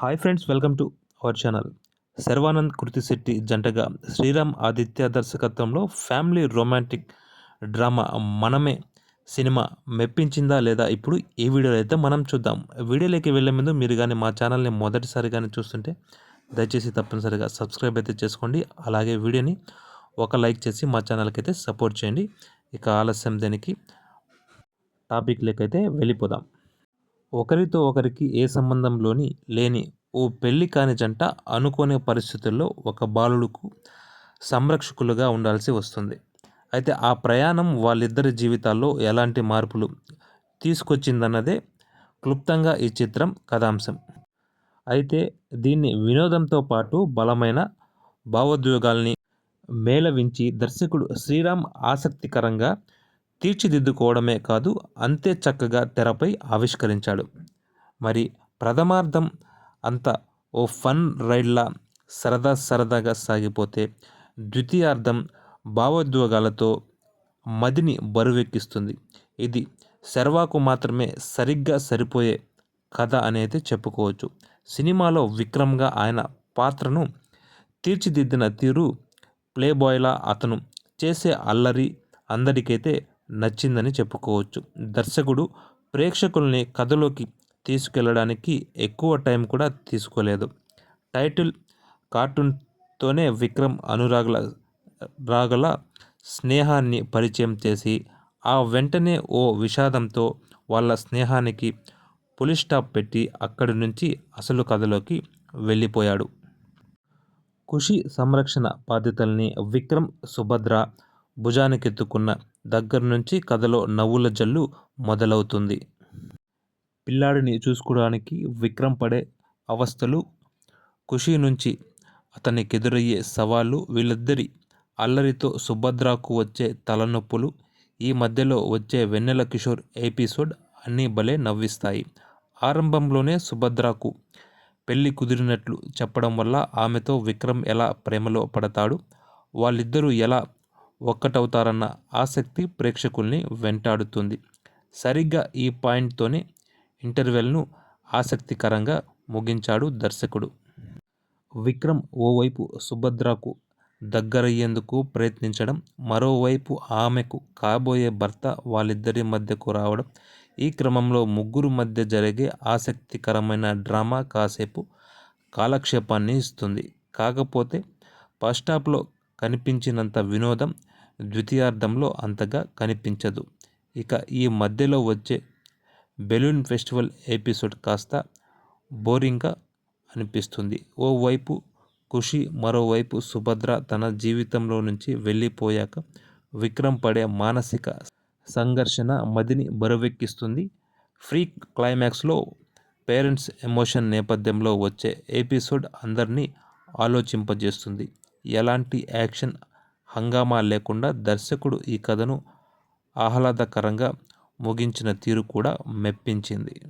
Hi friends welcome to our channel. Sharwanand Krithi Shetty జంటగా శ్రీరామ్ ఆదిత్య దర్శకత్వంలో family romantic drama Manamey cinema మెప్పించిందా లేదా ఇప్పుడు ఈ వీడియోలో అయితే మనం చూద్దాం. వీడియోలోకి వెళ్ళే ముందు మీరు కానీ మా ఛానల్ని మొదటిసారి కానీ చూస్తుంటే దయచేసి తప్పనిసరిగా సబ్స్క్రైబ్ అయితే చేసుకోండి. అలాగే వీడియోని ఒక లైక్ చేసి మా ఛానల్కి అయితే సపోర్ట్ చేయండి. ఇక ఆలస్యం దేనికి? టాపిక్ లేకైతే వెళ్ళిపోదాం. ఒకరితో ఒకరికి ఏ సంబంధంలోని లేని ఓ పెళ్ళి కాని జంట అనుకోని పరిస్థితుల్లో ఒక బాలుడుకు సంరక్షకులుగా ఉండాల్సి వస్తుంది. అయితే ఆ ప్రయాణం వాళ్ళిద్దరి జీవితాల్లో ఎలాంటి మార్పులు తీసుకొచ్చిందన్నదే క్లుప్తంగా ఈ చిత్రం కథాంశం. అయితే దీన్ని వినోదంతో పాటు బలమైన భావోద్వేగాల్ని మేళవించి దర్శకుడు శ్రీరామ్ ఆసక్తికరంగా తీర్చిదిద్దుకోవడమే కాదు అంతే చక్కగా తెరపై ఆవిష్కరించాడు. మరి ప్రథమార్థం అంతా ఓ ఫన్ రైడ్లా సరదా సరదాగా సాగిపోతే ద్వితీయార్థం భావోద్వేగాలతో మదిని బరువెక్కిస్తుంది. ఇది శర్వాకు మాత్రమే సరిగ్గా సరిపోయే కథ అనేది చెప్పుకోవచ్చు. సినిమాలో విక్రమ్గా ఆయన పాత్రను తీర్చిదిద్దిన తీరు ప్లేబాయ్లా అతను చేసే అల్లరి అందరికైతే నచ్చిందని చెప్పుకోవచ్చు. దర్శకుడు ప్రేక్షకుల్ని కథలోకి తీసుకెళ్ళడానికి ఎక్కువ టైం కూడా తీసుకోలేదు. టైటిల్ కార్టూన్తోనే విక్రమ్ అనురాగుల రాగల స్నేహాన్ని పరిచయం చేసి ఆ వెంటనే ఓ విషాదంతో వాళ్ళ స్నేహానికి పులి స్టాప్ పెట్టి అక్కడి నుంచి అసలు కథలోకి వెళ్ళిపోయాడు. ఖుషి సంరక్షణ బాధ్యతల్ని విక్రమ్ సుభద్ర భుజానికెత్తుకున్న దగ్గర నుంచి కథలో నవ్వుల జల్లు మొదలవుతుంది. పిల్లాడిని చూసుకోవడానికి విక్రమ్ పడే అవస్థలు ఖుషి నుంచి అతనికెదురయ్యే సవాళ్ళు వీళ్ళిద్దరి అల్లరితో సుభద్రకు వచ్చే తలనొప్పులు ఈ మధ్యలో వచ్చే వెన్నెల కిషోర్ ఎపిసోడ్ అన్నీ భలే నవ్విస్తాయి. ఆరంభంలోనే సుభద్రకు పెళ్ళి కుదిరినట్లు చెప్పడం వల్ల ఆమెతో విక్రమ్ ఎలా ప్రేమలో పడతాడు వాళ్ళిద్దరూ ఎలా ఒక్కటవుతారన్న ఆసక్తి ప్రేక్షకుల్ని వెంటాడుతుంది. సరిగ్గా ఈ పాయింట్తోనే ఇంటర్వెల్ను ఆసక్తికరంగా ముగించాడు దర్శకుడు. విక్రమ్ ఓవైపు సుభద్రకు దగ్గరయ్యేందుకు ప్రయత్నించడం మరోవైపు ఆమెకు కాబోయే భర్త వాళ్ళిద్దరి మధ్యకు రావడం ఈ క్రమంలో ముగ్గురు మధ్య జరిగే ఆసక్తికరమైన డ్రామా కాసేపు కాలక్షేపాన్ని ఇస్తుంది. కాకపోతే ఫస్టాప్లో కనిపించినంత వినోదం ద్వితీయార్థంలో అంతగా కనిపించదు. ఇక ఈ మధ్యలో వచ్చే బెలూన్ ఫెస్టివల్ ఎపిసోడ్ కాస్త బోరింగ్గా అనిపిస్తుంది. ఓవైపు ఖుషి మరోవైపు సుభద్ర తన జీవితంలో నుంచి వెళ్ళిపోయాక విక్రమ్ పడే మానసిక సంఘర్షణ మదిని బరువెక్కిస్తుంది. ఫ్రీ క్లైమాక్స్లో పేరెంట్స్ ఎమోషన్ నేపథ్యంలో వచ్చే ఎపిసోడ్ అందరినీ ఆలోచింపజేస్తుంది. ఎలాంటి యాక్షన్ హంగామా లేకుండా దర్శకుడు ఈ కథను ఆహ్లాదకరంగా ముగించిన తీరు కూడా మెప్పించింది.